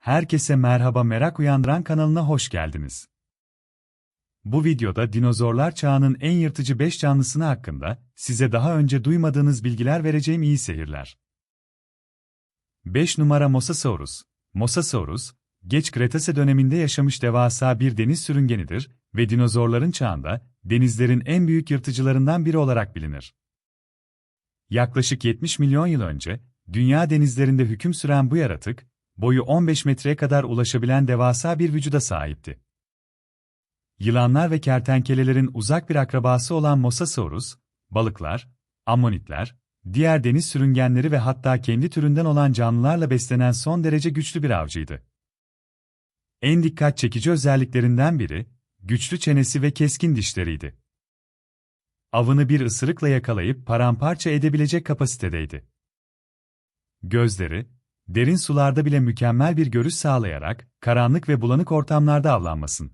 Herkese merhaba merak uyandıran kanalına hoş geldiniz. Bu videoda dinozorlar çağının en yırtıcı 5 canlısını hakkında size daha önce duymadığınız bilgiler vereceğim iyi seyirler. 5 numara Mosasaurus. Mosasaurus, geç Kretase döneminde yaşamış devasa bir deniz sürüngenidir ve dinozorların çağında denizlerin en büyük yırtıcılarından biri olarak bilinir. Yaklaşık 70 milyon yıl önce dünya denizlerinde hüküm süren bu yaratık, boyu 15 metreye kadar ulaşabilen devasa bir vücuda sahipti. Yılanlar ve kertenkelelerin uzak bir akrabası olan Mosasaurus, balıklar, ammonitler, diğer deniz sürüngenleri ve hatta kendi türünden olan canlılarla beslenen son derece güçlü bir avcıydı. En dikkat çekici özelliklerinden biri, güçlü çenesi ve keskin dişleriydi. Avını bir ısırıkla yakalayıp paramparça edebilecek kapasitedeydi. Gözleri, derin sularda bile mükemmel bir görüş sağlayarak, karanlık ve bulanık ortamlarda avlanmasın.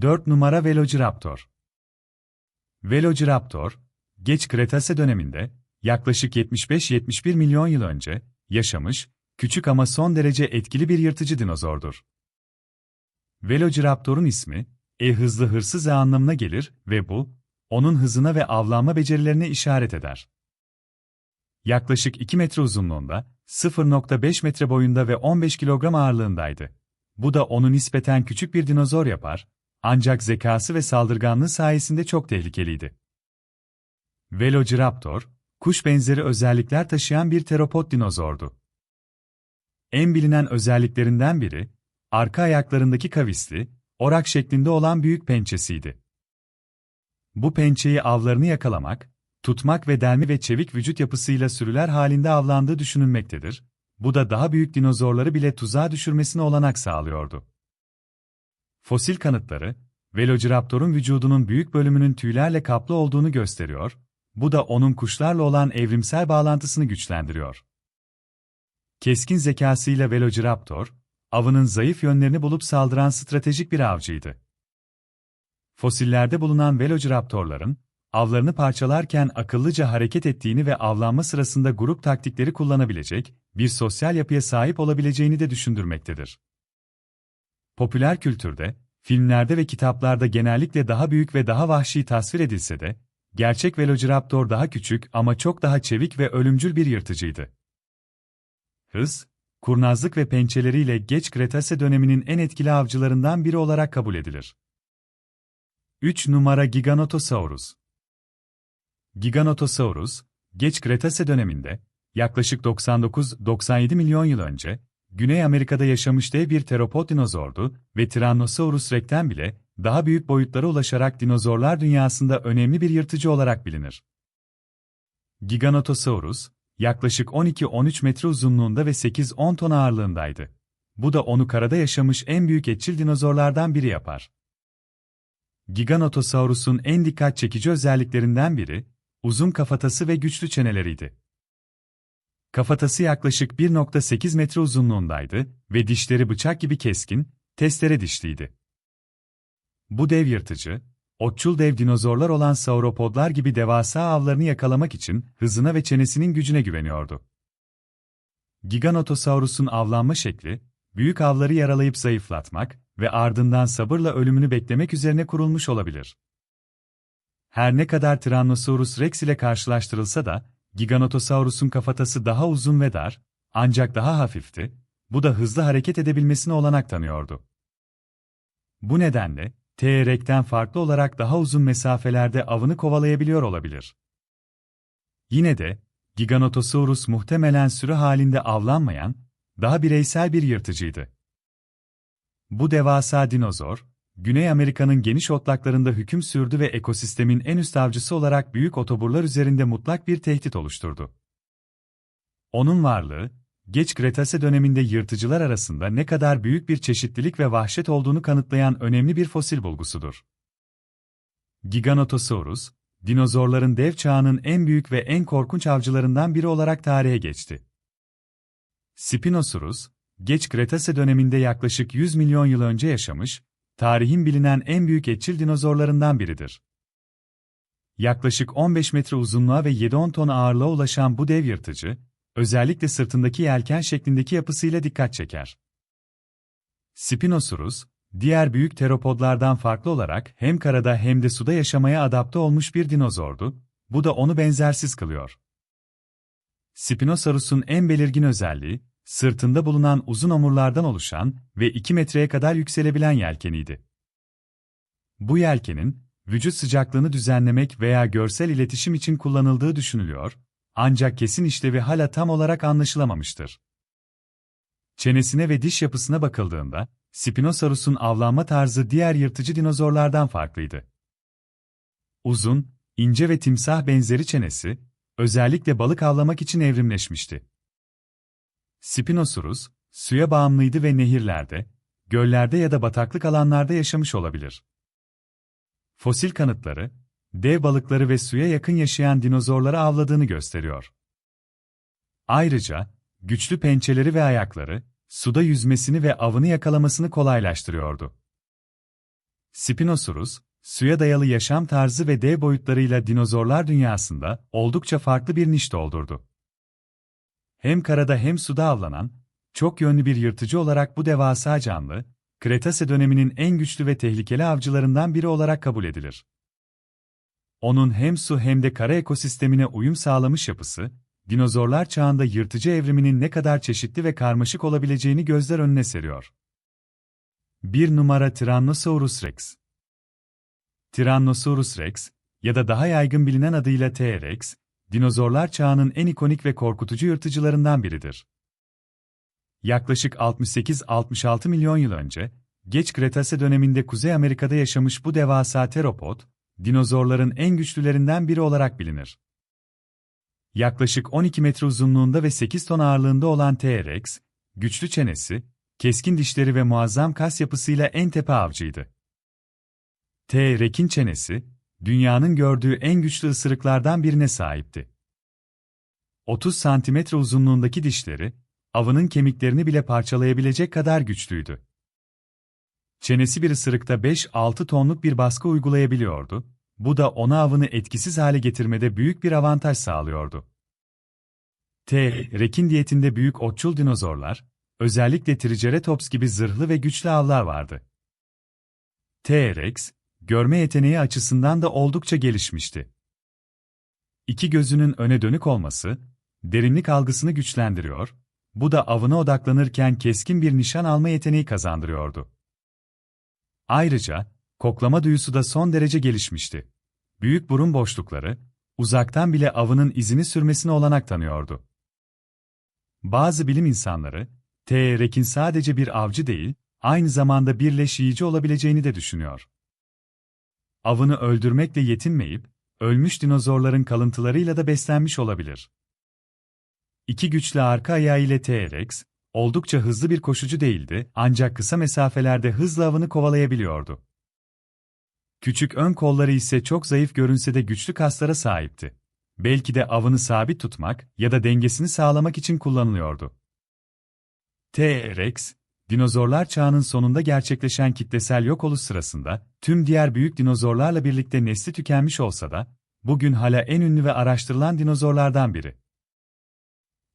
4 numara Velociraptor Velociraptor, geç Kretase döneminde, yaklaşık 75-71 milyon yıl önce, yaşamış, küçük ama son derece etkili bir yırtıcı dinozordur. Velociraptor'un ismi, e hızlı hırsız e anlamına gelir ve bu, onun hızına ve avlanma becerilerine işaret eder. Yaklaşık 2 metre uzunluğunda, 0.5 metre boyunda ve 15 kilogram ağırlığındaydı. Bu da onu nispeten küçük bir dinozor yapar, ancak zekası ve saldırganlığı sayesinde çok tehlikeliydi. Velociraptor, kuş benzeri özellikler taşıyan bir teropod dinozordu. En bilinen özelliklerinden biri, arka ayaklarındaki kavisli, orak şeklinde olan büyük pençesiydi. Bu pençeyi avlarını yakalamak, tutmak ve delme ve çevik vücut yapısıyla sürüler halinde avlandığı düşünülmektedir. Bu da daha büyük dinozorları bile tuzağa düşürmesine olanak sağlıyordu. Fosil kanıtları, Velociraptor'un vücudunun büyük bölümünün tüylerle kaplı olduğunu gösteriyor, bu da onun kuşlarla olan evrimsel bağlantısını güçlendiriyor. Keskin zekasıyla Velociraptor, avının zayıf yönlerini bulup saldıran stratejik bir avcıydı. Fosillerde bulunan Velociraptorların, avlarını parçalarken akıllıca hareket ettiğini ve avlanma sırasında grup taktikleri kullanabilecek, bir sosyal yapıya sahip olabileceğini de düşündürmektedir. Popüler kültürde, filmlerde ve kitaplarda genellikle daha büyük ve daha vahşi tasvir edilse de, gerçek Velociraptor daha küçük ama çok daha çevik ve ölümcül bir yırtıcıydı. Hız, kurnazlık ve pençeleriyle geç Kretase döneminin en etkili avcılarından biri olarak kabul edilir. 3 numara Giganotosaurus Giganotosaurus, geç Kretase döneminde, yaklaşık 99-97 milyon yıl önce, Güney Amerika'da yaşamış dev bir teropod dinozordu ve Tyrannosaurus rex'ten bile daha büyük boyutlara ulaşarak dinozorlar dünyasında önemli bir yırtıcı olarak bilinir. Giganotosaurus, yaklaşık 12-13 metre uzunluğunda ve 8-10 ton ağırlığındaydı. Bu da onu karada yaşamış en büyük etçil dinozorlardan biri yapar. Giganotosaurus'un en dikkat çekici özelliklerinden biri, uzun kafatası ve güçlü çeneleriydi. Kafatası yaklaşık 1.8 metre uzunluğundaydı ve dişleri bıçak gibi keskin, testere dişliydi. Bu dev yırtıcı, otçul dev dinozorlar olan sauropodlar gibi devasa avlarını yakalamak için hızına ve çenesinin gücüne güveniyordu. Giganotosaurus'un avlanma şekli, büyük avları yaralayıp zayıflatmak ve ardından sabırla ölümünü beklemek üzerine kurulmuş olabilir. Her ne kadar Tyrannosaurus rex ile karşılaştırılsa da, Giganotosaurus'un kafatası daha uzun ve dar, ancak daha hafifti, bu da hızlı hareket edebilmesine olanak tanıyordu. Bu nedenle, T-Rex'ten farklı olarak daha uzun mesafelerde avını kovalayabiliyor olabilir. Yine de, Giganotosaurus muhtemelen sürü halinde avlanmayan, daha bireysel bir yırtıcıydı. Bu devasa dinozor, Güney Amerika'nın geniş otlaklarında hüküm sürdü ve ekosistemin en üst avcısı olarak büyük otoburlar üzerinde mutlak bir tehdit oluşturdu. Onun varlığı, geç Kretase döneminde yırtıcılar arasında ne kadar büyük bir çeşitlilik ve vahşet olduğunu kanıtlayan önemli bir fosil bulgusudur. Giganotosaurus, dinozorların dev çağının en büyük ve en korkunç avcılarından biri olarak tarihe geçti. Spinosaurus, geç Kretase döneminde yaklaşık 100 milyon yıl önce yaşamış, tarihin bilinen en büyük etçil dinozorlarından biridir. Yaklaşık 15 metre uzunluğa ve 7-10 ton ağırlığa ulaşan bu dev yırtıcı, özellikle sırtındaki yelken şeklindeki yapısıyla dikkat çeker. Spinosaurus, diğer büyük teropodlardan farklı olarak hem karada hem de suda yaşamaya adapte olmuş bir dinozordu, bu da onu benzersiz kılıyor. Spinosaurus'un en belirgin özelliği, sırtında bulunan uzun omurlardan oluşan ve 2 metreye kadar yükselebilen yelkeniydi. Bu yelkenin, vücut sıcaklığını düzenlemek veya görsel iletişim için kullanıldığı düşünülüyor, ancak kesin işlevi hala tam olarak anlaşılamamıştır. Çenesine ve diş yapısına bakıldığında, Spinosaurus'un avlanma tarzı diğer yırtıcı dinozorlardan farklıydı. Uzun, ince ve timsah benzeri çenesi, özellikle balık avlamak için evrimleşmişti. Spinosaurus, suya bağımlıydı ve nehirlerde, göllerde ya da bataklık alanlarda yaşamış olabilir. Fosil kanıtları, dev balıkları ve suya yakın yaşayan dinozorları avladığını gösteriyor. Ayrıca, güçlü pençeleri ve ayakları, suda yüzmesini ve avını yakalamasını kolaylaştırıyordu. Spinosaurus, suya dayalı yaşam tarzı ve dev boyutlarıyla dinozorlar dünyasında oldukça farklı bir niş doldurdu. Hem karada hem suda avlanan, çok yönlü bir yırtıcı olarak bu devasa canlı, Kretase döneminin en güçlü ve tehlikeli avcılarından biri olarak kabul edilir. Onun hem su hem de kara ekosistemine uyum sağlamış yapısı, dinozorlar çağında yırtıcı evriminin ne kadar çeşitli ve karmaşık olabileceğini gözler önüne seriyor. 1 numara Tyrannosaurus rex Tyrannosaurus rex ya da daha yaygın bilinen adıyla T-Rex, dinozorlar çağının en ikonik ve korkutucu yırtıcılarından biridir. Yaklaşık 68-66 milyon yıl önce, geç Kretase döneminde Kuzey Amerika'da yaşamış bu devasa teropod, dinozorların en güçlülerinden biri olarak bilinir. Yaklaşık 12 metre uzunluğunda ve 8 ton ağırlığında olan T-Rex, güçlü çenesi, keskin dişleri ve muazzam kas yapısıyla en tepe avcıydı. T-Rex'in çenesi, dünyanın gördüğü en güçlü ısırıklardan birine sahipti. 30 santimetre uzunluğundaki dişleri, avının kemiklerini bile parçalayabilecek kadar güçlüydü. Çenesi bir ısırıkta 5-6 tonluk bir baskı uygulayabiliyordu, bu da ona avını etkisiz hale getirmede büyük bir avantaj sağlıyordu. T. Rekin diyetinde büyük otçul dinozorlar, özellikle Triceratops gibi zırhlı ve güçlü avlar vardı. T-Rex, görme yeteneği açısından da oldukça gelişmişti. İki gözünün öne dönük olması, derinlik algısını güçlendiriyor, bu da avına odaklanırken keskin bir nişan alma yeteneği kazandırıyordu. Ayrıca, koklama duyusu da son derece gelişmişti. Büyük burun boşlukları, uzaktan bile avının izini sürmesine olanak tanıyordu. Bazı bilim insanları, T-Rex'in sadece bir avcı değil, aynı zamanda bir leş yiyici olabileceğini de düşünüyor. Avını öldürmekle yetinmeyip, ölmüş dinozorların kalıntılarıyla da beslenmiş olabilir. İki güçlü arka ayağı ile T-Rex, oldukça hızlı bir koşucu değildi ancak kısa mesafelerde hızla avını kovalayabiliyordu. Küçük ön kolları ise çok zayıf görünse de güçlü kaslara sahipti. Belki de avını sabit tutmak ya da dengesini sağlamak için kullanılıyordu. T-Rex, dinozorlar çağının sonunda gerçekleşen kitlesel yok oluş sırasında, tüm diğer büyük dinozorlarla birlikte nesli tükenmiş olsa da, bugün hala en ünlü ve araştırılan dinozorlardan biri.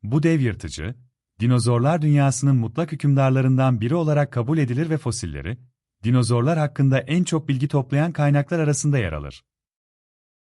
Bu dev yırtıcı, dinozorlar dünyasının mutlak hükümdarlarından biri olarak kabul edilir ve fosilleri, dinozorlar hakkında en çok bilgi toplayan kaynaklar arasında yer alır.